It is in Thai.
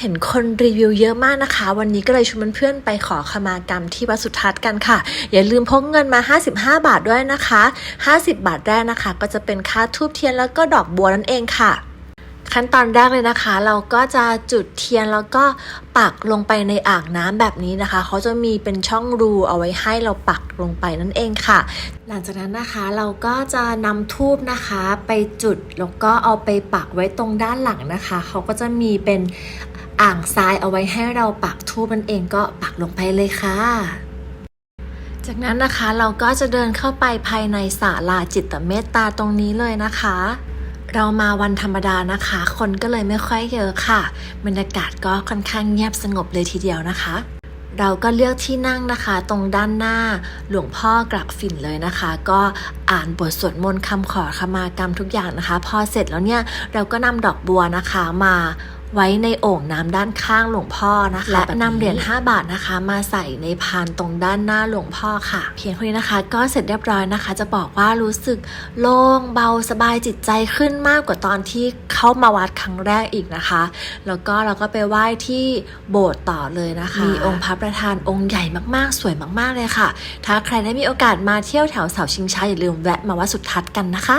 เห็นคนรีวิวเยอะมากนะคะ วันนี้ก็เลยชวนเพื่อนไปขอขมากรรมที่วัดสุทัศน์กันค่ะ อย่าลืมพกเงินมา 55 บาทด้วยนะคะ 50 บาทแรกนะคะ ก็จะเป็นค่าทูบเทียนแล้วก็ดอกบัวนั่นเองค่ะ ขั้นตอนแรกเลยนะคะ เราก็จะจุดเทียนแล้วก็ปักลงไปในอ่างน้ำแบบนี้นะคะ เขาจะมีเป็นช่องรูเอาไว้ให้เราปักลงไปนั่นเองค่ะ หลังจากนั้นนะคะเราก็จะนำทูบนะคะไปจุดแล้วก็เอาไปปักไว้ตรงด้านหลังนะคะ เขาก็จะมีเป็น อ่างทรายเอาไว้ให้เราปักทูบนั่นเองก็ปักลงไปเลยค่ะ จากนั้นนะคะเราก็จะเดินเข้าไปภายในศาลาจิตเมตตาตรงนี้เลยนะคะ เรามาวันธรรมดานะคะ คนก็เลยไม่ค่อยเยอะค่ะ บรรยากาศก็ค่อนข้างเงียบสงบเลยทีเดียวนะคะเราก็เลือกที่นั่งนะคะ ตรงด้านหน้าหลวงพ่อกลักฝิ่นเลยนะคะ ก็อ่านบทสวดมนต์คำขอขมากรรมทุกอย่างนะคะ พอเสร็จแล้วเนี่ยเราก็นำดอกบัวนะคะมา ไว้ในโอ่งน้ำด้านข้างหลวงพ่อนะคะและนำเหรียญ5บาทนะคะ มาใส่ในพานตรงด้านหน้าหลวงพ่อค่ะ เพียงเท่านี้นะคะ ก็เสร็จเรียบร้อยนะคะ จะบอกว่ารู้สึกโล่งเบาสบายจิตใจขึ้นมากกว่าตอนที่เข้ามาวัดครั้งแรกอีกนะคะ แล้วก็เราก็ไปไหว้ที่โบสถ์ต่อเลยนะคะ มีองค์พระประธานองค์ใหญ่มากๆ สวยมากๆเลยค่ะ ถ้าใครได้มีโอกาสมาเที่ยวแถวเสาชิงช้าอย่าลืมแวะมาวัดสุทัศน์กันนะคะ